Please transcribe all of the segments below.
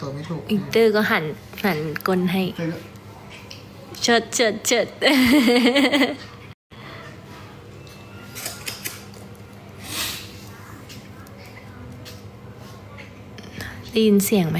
ตัวไม่ถูกอินเตอร์ก็หันหันกลให้เธอก็เชิดเชิดเชิดได้ยินเสียงไหม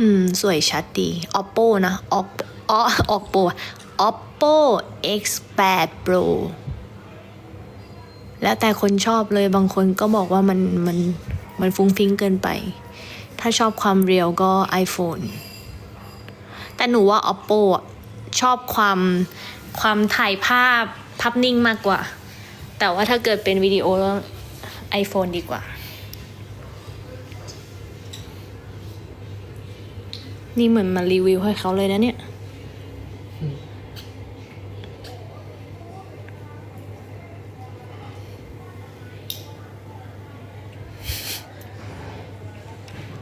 อืม สวยชัดดี oppo นะ oppo oppo oppo x8 pro แล้วแต่คนชอบเลยบางคนก็บอกว่ามันมันมันฟุ้งฟิ้งเกินไป ถ้าชอบความเรียวก็ iPhone แต่หนูว่า oppo อะชอบความความถ่ายภาพภาพนิ่งมากกว่า แต่ว่าถ้าเกิดเป็นวิดีโอแล้ว iPhone ดีกว่า นี่เหมือนมารีวิวให้เขาเลยนะเนี่ย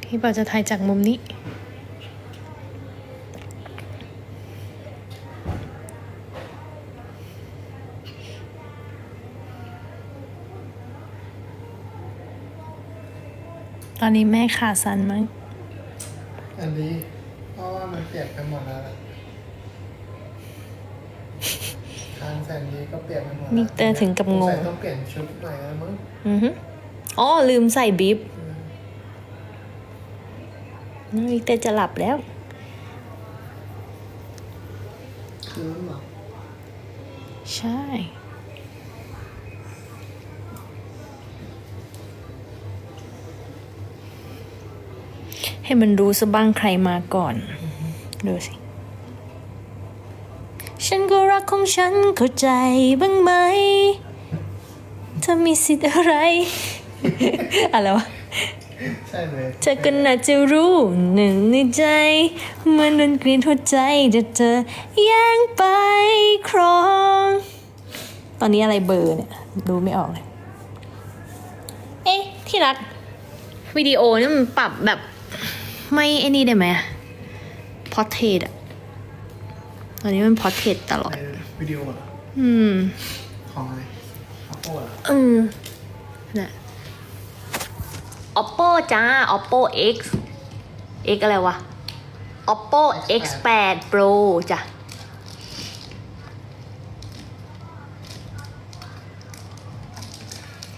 พี่ปอจะถ่ายจากมุมนี้ ตอนนี้แม่ขาสันมั้งอันนี้ ราะว่ามันเปียกไปหมดแล้วล่ะทางแสนดีก็เปียกไปหมดแล้วนี่เตอร์ถึงกับงงสสัยต้องเปลี่ยนชุดใหม่แล้วมั้งอือฮึอ๋อลืมใส่บิบนี่เตอร์จะหลับแล้ว คืนเหรอ ใช่ ให้มันรู้ซะบ้างใครมาก่อน ดูสิ ฉันก็รักของฉันเข้าใจบ้างไหมเธอมีสิทธิ์อะไร อะไรวะใช่เลยเธอก็น่าจะรู้หนึ่งในใจเหมันนันกรีนหัวใจจะเธอแย่งไปครอง ตอนนี้อะไรเบอร์เนี่ย ดูไม่ออกเลย เอ๊ะ ที่รัก วิดีโอนี่มันปรับแบบ ไม่ไอ้นี่ได้ไหมพอเทสอะตอนนี้มันพอเทสตลอดในวิดีโอเหรอ อืม ของอะไร Oppo เหรอ อืมน่ะ oppo จ้า oppo x x อะไรวะ oppo x8 pro จ้ะ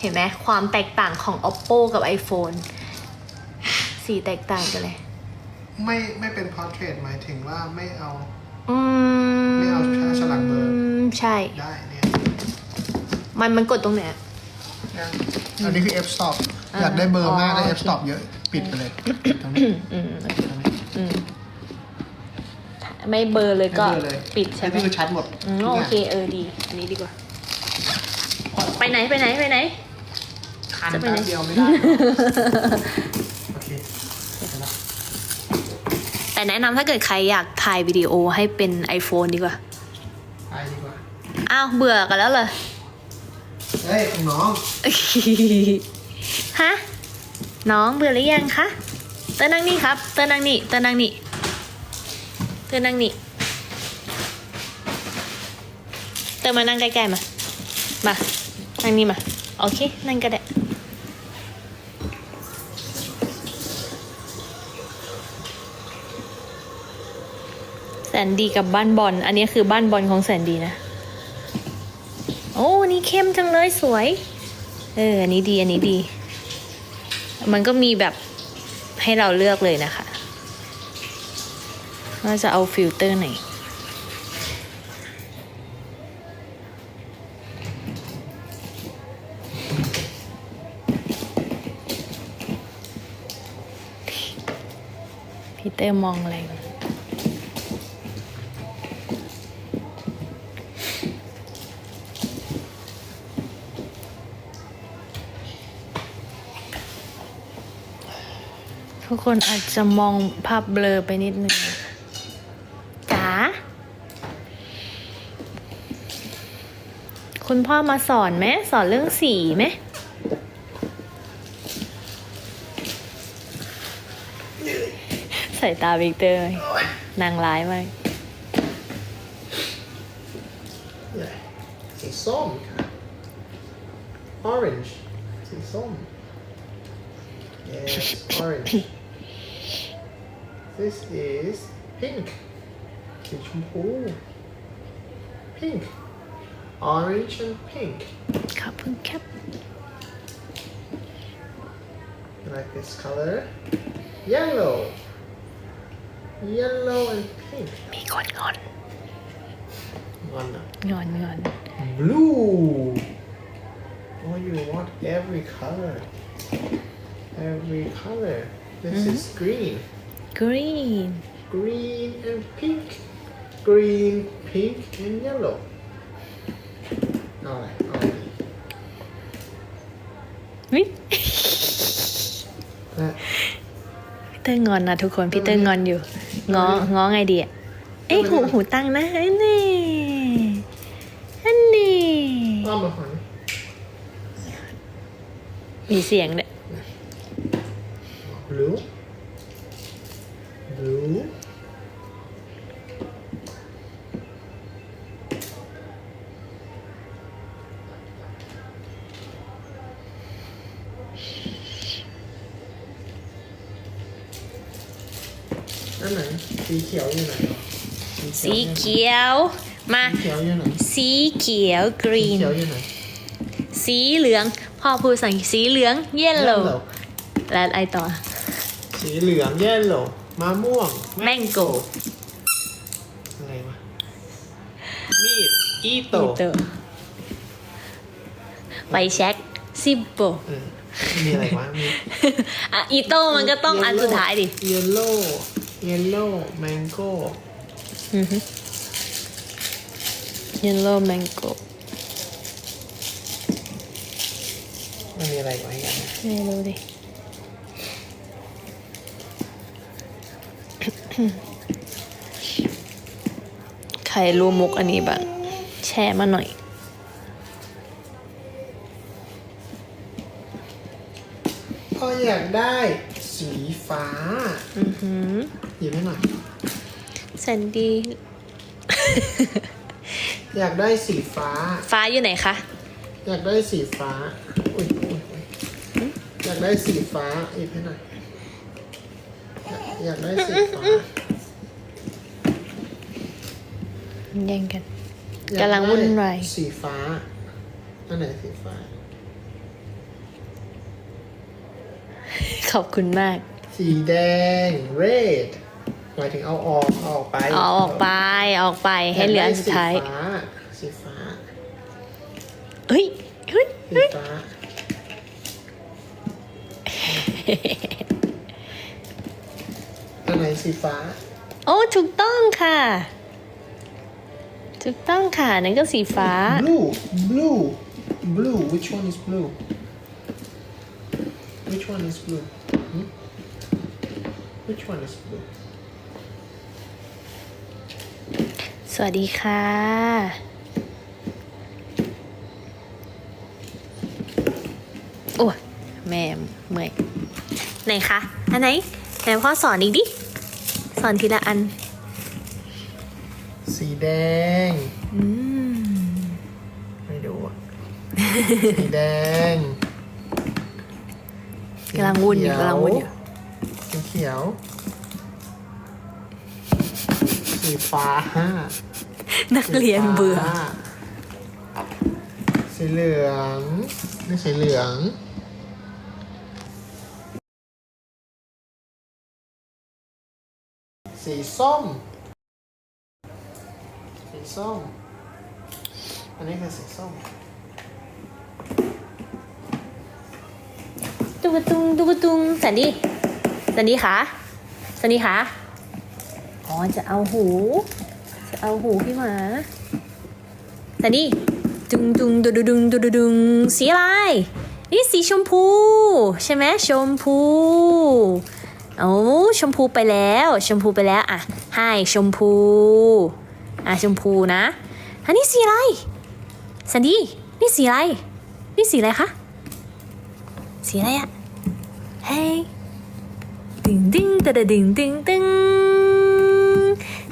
เห็นไหมความแตกต่างของ oppo กับ iphone สีแตกต่างกันเลย ไม่ไม่เป็นพอร์เทรตหมายถึงว่าไม่เอา อืมไม่เอาฉลากเบอร์ ใช่ ได้เนี่ยมันมันกดตรงไหนอะยังอันนี้คือ F stop อ่าอยากได้เบอร์มากได้อ๋อ F stop เยอะ ปิดไปเลยตรงนี้อืมตรงนี้อืมไม่เบลอร์เลยก็ไม่เบลอเลยปิดใช่ไหมนี่คือชัดหมดอืมทุกโออย่างเคเออดี อันนี้ดีกว่า ไปไหนไปไหนไปไหน คันจะไปแป๊ไหนบเดียวไม่ได้ โอเคเสร็จแล้ว แต่แนะนำถ้าเกิดใครอยากถ่ายวิดีโอให้เป็น iPhone ดีกว่า ไปดีกว่า อ้าวเบื่อกันแล้วเหรอ เฮ้ยของน้อง ฮะ น้องเบื่อหรือยังคะ เตอร์นั่งนี่ครับ เตอร์นั่งนี่ เตอร์นั่งนี่ เตอร์นั่งนี่ เตอร์มานั่งใกล้ๆมา มา นั่งนี่มา โอเค นั่งก็ได้ สนดีกับบ้านบอล อันนี้คือบ้านบอลของแสนดีนะ โอ้นนี้เข้มจังเลยสวย เออ อันนี้ดี อันนี้ดี มันก็มีแบบให้เราเลือกเลยนะคะว่าจะเอาฟิลเตอร์ไหน พีเตอร์มองอะไร ทุกคนอาจจะมองภาพเบลอไปนิดนึงนะจ๋าคุณพ่อมาสอนไหมสอนเรื่องสีไหมส่ตาวิกเตอร์นางร้ายมาก Yeah. สีส้มค่ะ orange สีส้ม yes orange this is pink สีชมพู pink orange and pink ขอบคุณครับ You like this color yellow yellow and pink มีคนงอน one now. งอนงอน Blue. Oh, you want every color. Every color. This is green. Green Green and pink. Green, pink, and yellow. Alright, alright. วิ That พี่เตอร์งอนนะทุกคนพี่เตอร์งอนอยู่ง้อง้อไงดีอะเอ้ยหูหูตั้งนะอันนี้อันนี้ I'm a honey. มีเสียงเนี่ย Blue. Blue. Anh này, xí khéo như này สีเขียวมา Xí khéo như này สีเขียว Xí green khéo như này สีเหลืองพ่อพูดสั่งสีเหลือง yellow และไอต่อ สีเหลือง yellow มะม่วง mango อะไรวะ มีด อีโตอีโตไฟแช็กซิบโบเออมีอะไรวะ มีอะอีโต้มันก็ต้องอันสุดท้ายดิ เยลโล่เยลโล่แมงโก้ yellow mango มันมีอะไรไว้กันนะไม่รู้ดิ ใครรู้มุกอันนี้บ้างแชร์มาหน่อยพ่ออยากได้สีฟ้าอือหือหยิบให้หน่อยแซนดี้อยากได้สีฟ้า ฟ้าอยู่ไหนคะ อยากได้สีฟ้า อุ้ยอุ้ยอุ้ยอยากได้สีฟ้าหยิบให้หน่อย อยากอยากได้สีฟ้าแย่งกันอยากกำลังวุ่นวายได้สีฟ้าอันไหนสีฟ้า ขอบคุณมาก สีแดง red หมายถึงเอาออกเอาออกไปเอาออกไปออกไปให้เหลืออันสุดท้าย สีฟ้าสีฟ้าเฮ้ยเฮ้ยสีฟ้าอัน ไหนสีฟ้า โอ้ถูกต้องค่ะ ถูกต้องค่ะนั่นก็สีฟ้า blue blue blue which one is blue which one is blue hmm? which one is blue สวัสดีค่ะ โอ้ยแม่เมื่อยไหนคะ อันไหน ไหนพ่อสอนอีกดิ สอนทีละอัน สีแดง อืม ไม่ดูอะ สีแดงกำลังวุ่นอยู่กำลังวุ่นอยู่ สีเขียว สีฟ้านักเรียนเบื่อ สีเหลืองนี่สีเหลือง สีส้ม สีส้ม อันนี้คือสีส้ม ตุกตุงตุกตุงสันดีสันดีคะสันดีคะอ๋อจะเอาหู จะเอาหูพี่หมาสันดีตุงตุงดุดุดุงดุดุดุงสีอะไรนี่สีชมพู ใช่ไหมชมพู เอาชมพูไปแล้ว ชมพูไปแล้วอะให้ชมพูอะชมพูนะอันนี้สีอะไรสันดีนี่สีอะไร นี่สีอะไรคะ สีอะไรอะ Hey. Ding ding ตะดะดึงดึงดึง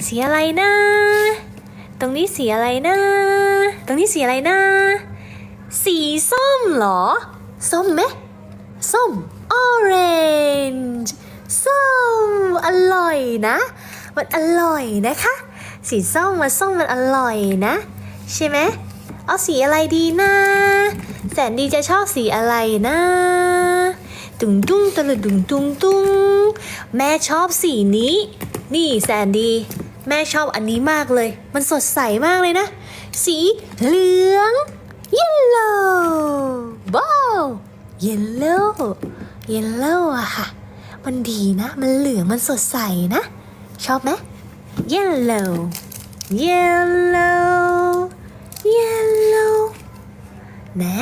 สีอะไรนะ ตรงนี้สีอะไรนะ ตรงนี้สีอะไรนะ สีส้มเหรอ ส้มไหมส้ม orange ส้มอร่อย นะ มันอร่อยนะคะ สีส้มมันส้มมันอร่อยนะ ใช่ไหมเอาสีอะไรดีนะ แสนดีจะชอบสีอะไรนะตุงตุ้งตะลุดุงตุงตุงแม่ชอบสีนี้ นี่แสนดี แม่ชอบอันนี้มากเลย มันสดใสมากเลยนะ สีเหลือง yellow ว้าว yellow yellow อะค่ะ มันดีนะ มันเหลือง มันสดใสนะ ชอบไหม yellow yellow yellow นะ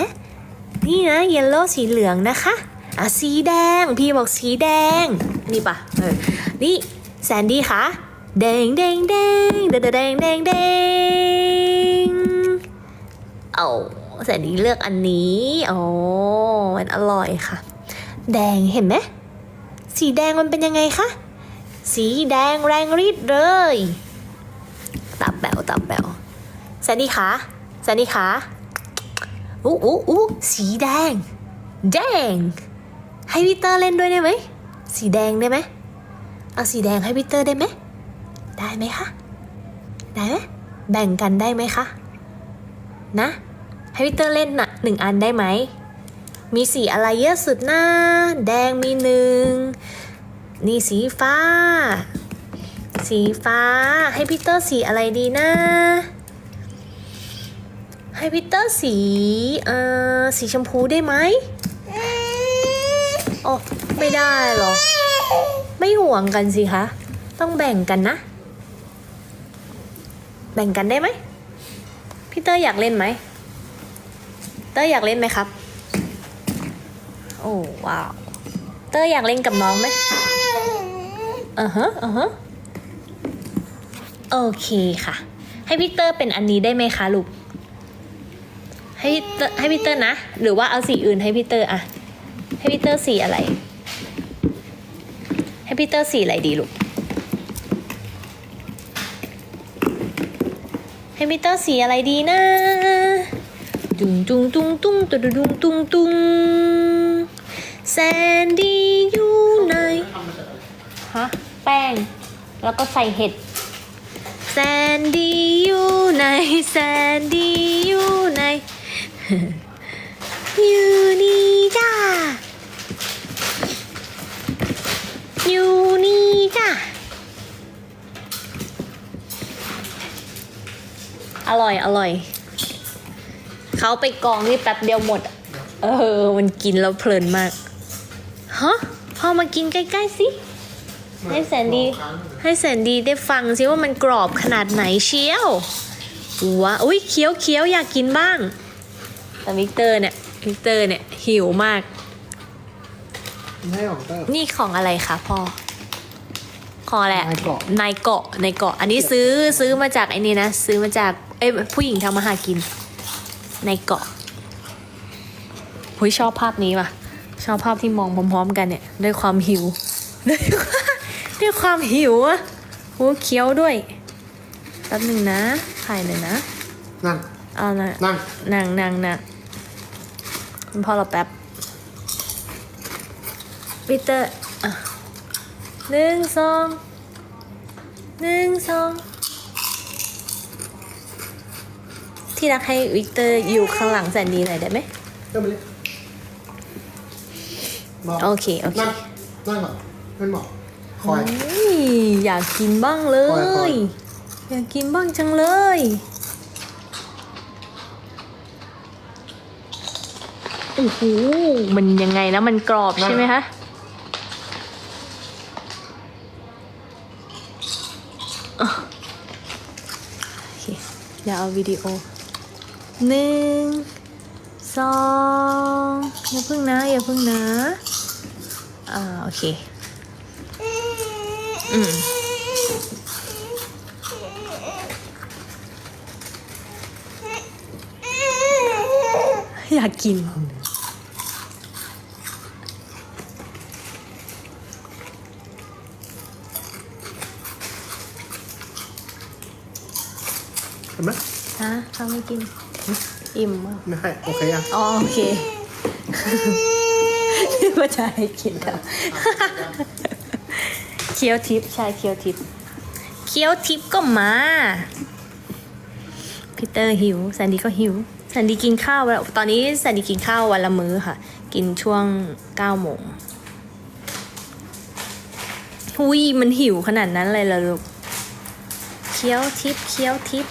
นี่นะ yellow สีเหลืองนะคะ อะ สีแดง พี่บอกสีแดง นี่ปะเออ นี่แซนดี้คะแดงแดงแดงแดงแดงแดงแดงเอาแซนดี้เลือกอันนี้อ๋อมันอร่อยค่ะ แดงเห็นไหม สีแดงมันเป็นยังไงคะ สีแดงแรงรีดเลยตับแบวตับแบวแซนดี้คะแซนดี้คะอู้อู้อู้สีแดง แดง ให้พีเตอร์เล่นด้วยได้ไหม สีแดงได้ไหม เอาสีแดงให้พีเตอร์ได้ไหม ได้ไหมคะ ได้ไหม แบ่งกันได้ไหมคะ นะ ให้พีเตอร์เล่นนะหนึ่งอันได้ไหม มีสีอะไรเยอะสุดนะ แดงมีหนึ่ง นี่สีฟ้า สีฟ้า ให้พีเตอร์สีอะไรดีนะ ให้พีเตอร์สีเอ่อสีชมพูได้ไหมโอ้ไม่ได้หรอ ไม่ห่วงกันสิคะ ต้องแบ่งกันนะ แบ่งกันได้ไหมพี่เตอร์อยากเล่นไหม เตอร์อยากเล่นไหมครับ โอ้ว้าว เตอร์อยากเล่นกับน้องไหม อือฮะอือฮะโอเคค่ะ ให้พีเตอร์เป็นอันนี้ได้ไหมคะลูก ให้ให้พีเตอร์นะ หรือว่าเอาสีอื่นให้พีเตอร์อะให้พีเตอร์สีอะไร ให้พีเตอร์สีอะไรดีลูก ให้พีเตอร์สีอะไรดีนะดุงดุงตุงตุงตุดุงตุงตุงแซนดี ฮะ แป้ง แล้วก็ใส่เห็ดแซนดี้อยู่ไหนแซนดี้อยู่ไหนอยู่นี่จ้าอยู่นี่จ้าอร่อยอร่อย เขาไปกองนี่แป๊บเดียวหมด เออ มันกินแล้วเพลินมาก ฮะ พอมากินใกล้ ๆ สิ ให้แสนดี ให้แสนดีได้ฟังสิว่ามันกรอบขนาดไหนเชียวว้าอุ้ยเคี้ยวเคี้ยวอยากกินบ้าง แต่วิกเตอร์เนี่ยวิกเตอร์เนี่ยหิวมากให้ของเตอร์นี่ของอะไรคะพ่อของอะไรอะนายเกาะนายเกาะนายเกาะ อันนี้ซื้อซื้อมาจากไอ้นี่นะ ซื้อมาจากเอ้ยผู้หญิงทำมาหากินนายเกาะหุยชอบภาพนี้ว่ะ ชอบภาพที่มองพร้อมๆกันเนี่ย ด้วยความหิวด้วยความ ด้วยความหิวอะหูเคี้ยวด้วยแป๊บหนึ่งนะถ่ายหน่อยนะนั่ง เอาละนั่งนางนางนางพอเราแป๊บปีเตอร์อะหนึ่งสองหนึ่งสองที่รักให้วิกเตอร์อยู่ข้างหลังแสนดีหน่อยได้ไหมเตอร์มาเลยบอกโอเค โอเค นั่งนั่งก่อนเพื่อนบอก คอยอุ้ยอยากกินบ้างเลคอยคอย ย อยากกินบ้างจังเลย โอ้โห มันยังไงนะมันกรอบใช่ไหมคะ โอเคเดี๋ยวเอาวิดีโอหนึ่งสองอย่าพึ่งนะอย่าพึ่งนะ อ่า โอเค อยากกิน เห็นไหมฮะเขาไม่กิน อิ่มมากไม่ให้ โอเคยังอ๋อโอเค นี่ว่าจะให้กินแล้ว เคี้ยวทิปใช่เคี้ยวทิปเคี้ยวทิปก็มาพีเตอร์หิวแซนดี้ก็หิวแซนดี้กินข้าวแล้วตอนนี้แซนดี้กินข้าววันละมื้อค่ะ กินช่วงเก้าโมงหุยมันหิวขนาดนั้นเลยเหรอลูกเคี้ยวทิปเคี้ยวทิป